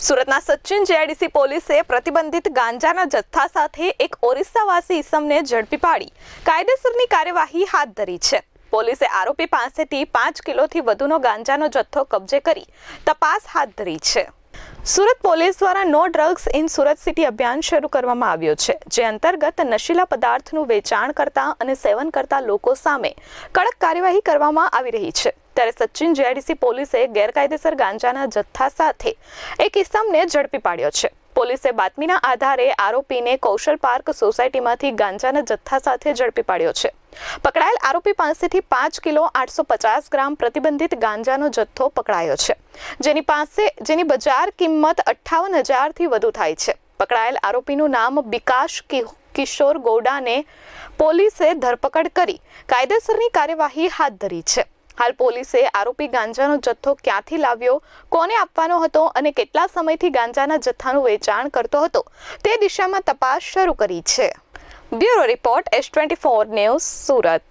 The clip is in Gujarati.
સુરતના સચિન જેઆઈડીસી પોલીસે પ્રતિબંધિત ગાંજાના જથ્થા સાથે એક ઓરિસ્સાવાસી ઈસમને ઝડપી પાડી. કાયદેસરની કાર્યવાહી હાથ ધરી છે. પોલીસે આરોપી પાસેથી પાંચ કિલોથી વધુનો ગાંજાનો જથ્થો કબજે કરી તપાસ હાથ ધરી છે. સુરત પોલીસ દ્વારા no drugs in Surat city અભિયાન શરૂ કરવામાં આવ્યો છે, જે અંતર્ગત નશીલા પદાર્થનું વેચાણ કરતા અને સેવન કરતા લોકો સામે કડક કાર્યવાહી કરવામાં આવી રહી છે. ત્યારે સચિન જીઆઈડીસી પોલીસે ગેરકાયદેસર ગાંજાના જથ્થા સાથે એક ઇસમને ઝડપી પાડ્યો છે. પોલીસે બાતમીના આધારે આરોપીને કૌશલ પાર્ક સોસાયટીમાંથી ગાંજાના જથ્થા સાથે ઝડપી પાડ્યો છે. પકડાયેલ આરોપી પાસેથી પાંચ કિલો આઠસો પચાસ ગ્રામ પ્રતિબંધિત ગાંજાનો જથ્થો પકડાયો છે. જેની પાસે, જેની બજાર કિંમત અઠ્ઠાવન હજારથી વધુ થાય છે. પકડાયેલ આરોપીનું નામ બિકાશ કિશોર ગોડાને પોલીસે ધરપકડ કરી કાયદેસરની કાર્યવાહી હાથ ધરી છે. હાલ પોલીસે આરોપી ગાંજાનો જથ્થો ક્યાંથી લાવ્યો, કોને આપવાનો હતો અને કેટલા સમયથી ગાંજાના જથ્થાનું વેચાણ કરતો હતો, તે દિશામાં તપાસ શરૂ કરી છે. Bureau report, S twenty four news Surat.